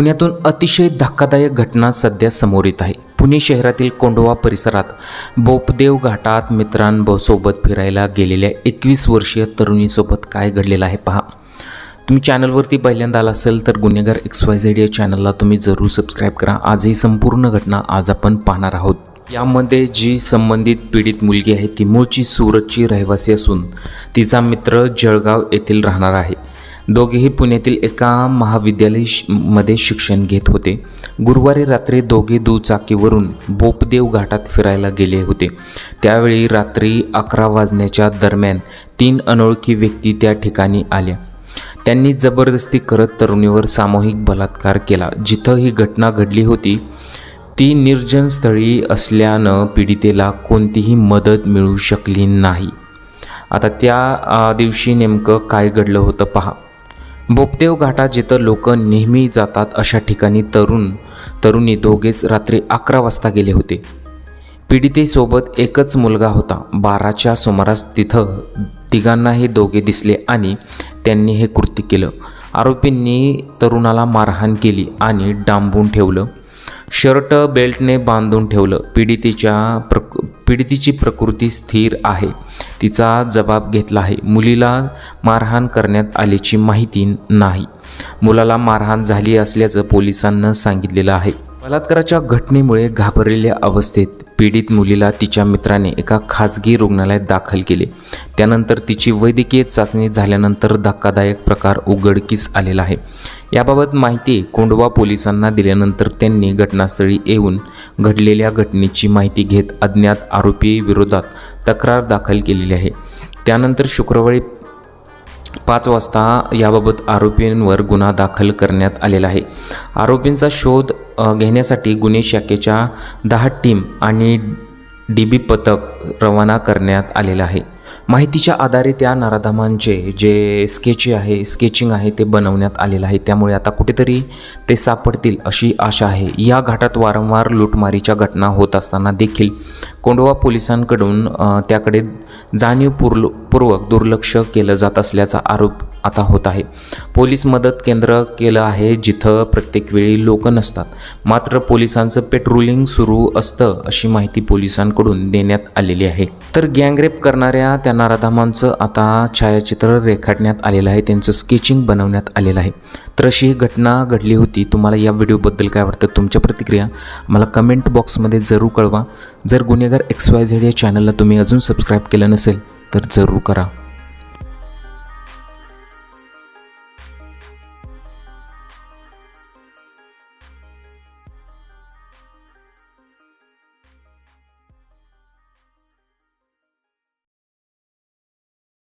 पुण्यातून अतिशय धक्कादायक घटना सध्या समोर येत आहे. पुणे शहरातील कोंडवा परिसरात बोपदेव घाटात मित्रांसोबत फिरायला गेलेल्या एकवीस वर्षीय तरुणीसोबत काय घडलेलं आहे पहा. तुम्ही चॅनलवरती पहिल्यांदा आला असेल तर गुन्हेगार एक्स वाय झेड या चॅनलला तुम्ही जरूर सबस्क्राईब करा. आज ही संपूर्ण घटना आज आपण पाहणार आहोत. यामध्ये जी संबंधित पीडित मुलगी आहे ती मूळची सूरतची रहिवासी असून तिचा मित्र जळगाव येथील राहणार आहे. दोघेही पुण्यातील एका महाविद्यालयमध्ये शिक्षण घेत होते. गुरुवारी रात्री दोघे दुचाकीवरून बोपदेव घाटात फिरायला गेले होते. त्यावेळी रात्री अकरा वाजण्याच्या दरम्यान तीन अनोळखी व्यक्ती त्या ठिकाणी आल्या. त्यांनी जबरदस्ती करत तरुणीवर सामूहिक बलात्कार केला. जिथं ही घटना घडली होती ती निर्जन स्थळी असल्यानं पीडितेला कोणतीही मदत मिळू शकली नाही. आता त्या दिवशी नेमकं काय घडलं होतं पहा. बोपदेव घाटात जिथं लोक नेहमी जातात अशा ठिकाणी तरुण तरुणी दोघेच रात्री अकरा वाजता गेले होते. पीडितेसोबत एकच मुलगा होता. बाराच्या सुमारास तिथं तिघांना हे दोघे दिसले आणि त्यांनी हे कृत्य केलं. आरोपींनी तरुणाला मारहाण केली आणि डांबून ठेवलं. शर्ट बेल्टने बांधून ठेवलं. पीडितेच्या प्रक पीडितीची प्रकृती स्थिर आहे. तिचा जबाब घेतला आहे. मुलीला मारहाण करण्यात आल्याची माहिती नाही. मुलाला मारहाण झाली असल्याचं पोलिसांना सांगितलेलं आहे. बलात्काराच्या घटनेमुळे घाबरलेल्या अवस्थेत पीडित मुलीला तिच्या मित्राने एका खाजगी रुग्णालयात दाखल केले. त्यानंतर तिची वैद्यकीय चाचणी झाल्यानंतर धक्कादायक प्रकार उघडकीस आलेला आहे. याबाबत माहिती कोंडवा पोलिसांना दिल्यानंतर त्यांनी घटनास्थळी येऊन घडलेल्या घटनेची माहिती घेत अज्ञात आरोपी विरोधात तक्रार दाखल केलेली आहे. त्यानंतर शुक्रवारी पाच वाजता याबाबत आरोपींवर गुन्हा दाखल करण्यात आलेला आहे. आरोपींचा शोध घेण्यासाठी गुन्हे शाखेच्या दहा टीम आणि डी बी पथक रवाना करण्यात आलेलं आहे. माहितीच्या आधारे त्या नराधमांचे जे स्केच आहे स्केचिंग आहे ते बनवण्यात आलेलं आहे. त्यामुळे आता कुठेतरी ते सापडतील अशी आशा आहे. या घाटात वारंवार लूटमारीच्या घटना होत असताना देखील कोंडवा पोलिसांकडून त्याकडे जाणीवपूर्व पूर्वक दुर्लक्ष केलं जात असल्याचा आरोप आता होत आहे. पोलीस मदत केंद्र केलं आहे जिथं प्रत्येक वेळी लोक नसतात. मात्र पोलिसांचं पेट्रोलिंग सुरू असतं अशी माहिती पोलिसांकडून देण्यात आलेली आहे. तर गँगरेप करणाऱ्या त्या नाराधामांचं आता छायाचित्र रेखाटण्यात आलेलं आहे. त्यांचं स्केचिंग बनवण्यात आलेलं आहे. तर अशी ही घटना घडली होती. तुम्हाला या व्हिडिओबद्दल काय वाटतं तुमच्या प्रतिक्रिया मला कमेंट बॉक्समध्ये जरूर कळवा. जर गुन्हेगार एक्स वाय झेड या चॅनलला तुम्ही अजून सबस्क्राईब केलं नसेल तर जरूर करा.